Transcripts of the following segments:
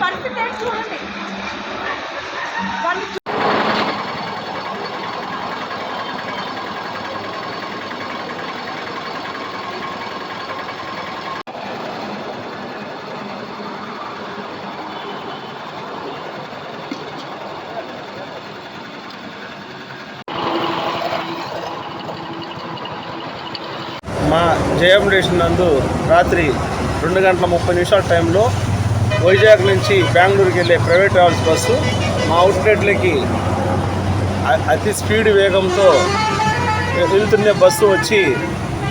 పరిస్థితి చూడండి మా జయం స్టేషన్ నందు రాత్రి రెండు గంటల ముప్పై నిమిషాల టైంలో వైజాగ్ నుంచి బెంగళూరుకి వెళ్ళే ప్రైవేట్ ట్రావెల్స్ బస్సు మా అవుట్లెట్లకి అతి స్పీడ్ వేగంతో వెళ్తున్న బస్సు వచ్చి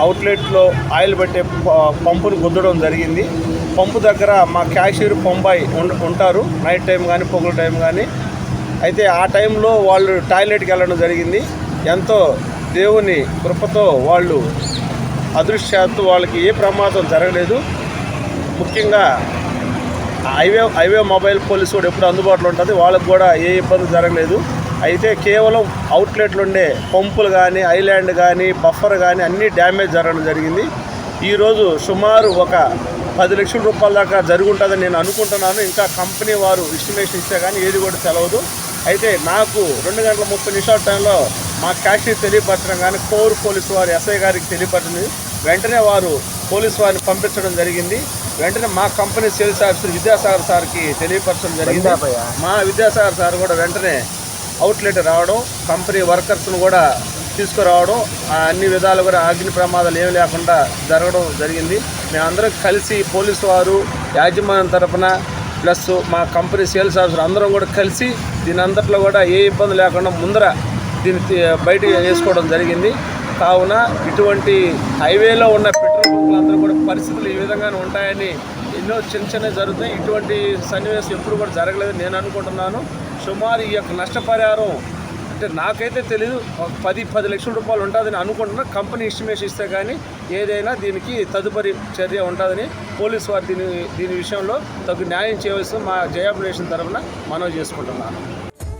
అవుట్లెట్లో ఆయిల్ పెట్టే పంపును గుద్దడం జరిగింది. పంపు దగ్గర మా క్యాషియర్ పంబాయి ఉం- ఉంటారు. నైట్ టైం కానీ పొగల టైం కానీ అయితే ఆ టైంలో వాళ్ళు టాయిలెట్కి వెళ్ళడం జరిగింది. ఎంతో దేవుని కృపతో వాళ్ళు అదృశ్యాత్తు వాళ్ళకి ఏ ప్రమాదం జరగలేదు. ముఖ్యంగా హైవే హైవే మొబైల్ పోలీస్ కూడా ఎప్పుడు అందుబాటులో ఉంటుంది. వాళ్ళకి కూడా ఏ ఇబ్బంది జరగలేదు. అయితే కేవలం అవుట్లెట్లు ఉండే పంపులు కానీ ఐలాండ్ కానీ బఫర్ కానీ అన్నీ డ్యామేజ్ జరగడం జరిగింది. ఈరోజు సుమారు ఒక పది లక్షల రూపాయల దాకా జరుగుంటుందని నేను అనుకుంటున్నాను. ఇంకా కంపెనీ వారు ఎస్టిమేషన్ ఇస్తే కానీ ఏది కూడా తెలవదు. అయితే నాకు రెండు గంటల ముప్పై నిమిషాల టైంలో మా క్యాషియర్ తెలియపరచడం కానీ కోర్ పోలీసు వారు ఎస్ఐ గారికి తెలియపరచింది వెంటనే వారు పోలీసు వారిని పంపించడం జరిగింది. వెంటనే మా కంపెనీ సేల్స్ ఆఫీసర్ విద్యాసాగర్ సార్కి తెలియపరచడం జరిగింది. మా విద్యాసాగర్ సార్ కూడా వెంటనే అవుట్లెట్ రావడం కంపెనీ వర్కర్స్ను కూడా తీసుకురావడం అన్ని విధాలు కూడా అగ్ని ప్రమాదాలు ఏమి లేకుండా జరగడం జరిగింది. మేమందరం కలిసి పోలీసు వారు యాజమాన్యం తరపున ప్లస్ మా కంపెనీ సేల్స్ ఆఫీసర్ అందరం కూడా కలిసి దీని అంతట్లో కూడా ఏ ఇబ్బంది లేకుండా ముందర దీన్ని బయట వేసుకోవడం జరిగింది. కావున ఇటువంటి హైవేలో ఉన్న పెట్రోల్ బంకులందరూ కూడా పరిస్థితులు ఈ విధంగానే ఉంటాయని ఎన్నో చిన్న చిన్నవి జరుగుతాయి. ఇటువంటి సన్నివేశం ఎప్పుడు కూడా జరగలేదు నేను అనుకుంటున్నాను. సుమారు ఈ యొక్క నష్టపరిహారం అంటే నాకైతే తెలియదు పది పది లక్షల రూపాయలు ఉంటుందని అనుకుంటున్నా. కంపెనీ ఎస్టిమేషన్ ఇస్తే కానీ ఏదైనా దీనికి తదుపరి చర్య ఉంటుందని పోలీసు వారు దీని దీని విషయంలో తగు న్యాయం చేయవలసి మా జయాబులేషన్ తరఫున మనవి చేసుకుంటున్నాను.